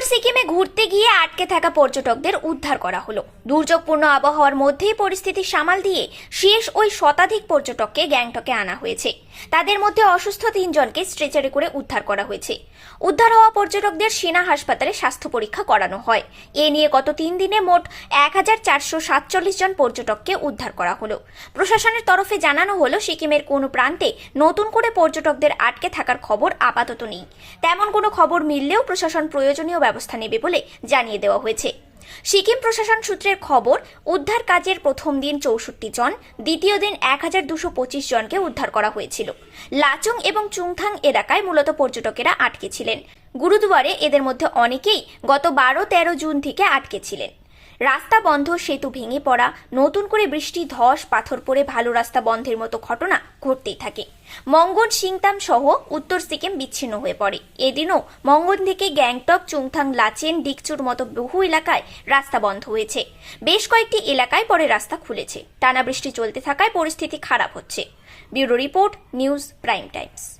উত্তর সিকিমে ঘুরতে গিয়ে আটকে থাকা পর্যটকদের উদ্ধার করা হলো। দুর্যোগপূর্ণ আবহাওয়ার মধ্যেই পরিস্থিতি সামাল দিয়ে শেষ ওই শতাধিক পর্যটককে গ্যাংটকে আনা হয়েছে। তাদের মধ্যে অসুস্থ তিনজনকে স্ট্রেচারে করে উদ্ধার করা হয়েছে। উদ্ধার হওয়া পর্যটকদের সেনা হাসপাতালে স্বাস্থ্য পরীক্ষা করানো হয়। এ নিয়ে গত তিন দিনে মোট এক হাজার চারশো সাতচল্লিশ জন পর্যটককে উদ্ধার করা হলো। প্রশাসনের তরফে জানানো হলো, সিকিমের কোনো প্রান্তে নতুন করে পর্যটকদের আটকে থাকার খবর আপাতত নেই। তেমন কোনো খবর মিললেও প্রশাসন প্রয়োজনীয় ব্যবস্থা নেবে বলে জানিয়ে দেওয়া হয়েছে। সিকিম প্রশাসন সূত্রের খবর, উদ্ধার কাজের প্রথম দিন চৌষট্টি জন, দ্বিতীয় দিন এক হাজার দুশো পঁচিশ জনকে উদ্ধার করা হয়েছিল। লাচুং এবং চুংথাং এলাকায় মূলত পর্যটকেরা আটকে ছিলেন। গুরুদুয়ারে এদের মধ্যে অনেকেই গত বারো তেরো জুন থেকে আটকে ছিলেন। রাস্তা বন্ধ, সেতু ভেঙে পড়া, নতুন করে বৃষ্টি, ধস, পাথর পড়ে ভালো রাস্তা বন্ধের মতো ঘটনা ঘটতেই থাকে। মঙ্গন সিংতাম সহ উত্তর সিকিম বিচ্ছিন্ন হয়ে পড়ে। এদিনও মঙ্গন থেকে গ্যাংটক, চুংথাং, লাচেন, ডিকচুর মতো বহু এলাকায় রাস্তা বন্ধ হয়েছে। বেশ কয়েকটি এলাকায় পরে রাস্তা খুলেছে। টানা বৃষ্টি চলতে থাকায় পরিস্থিতি খারাপ হচ্ছে। Bureau report, news prime times.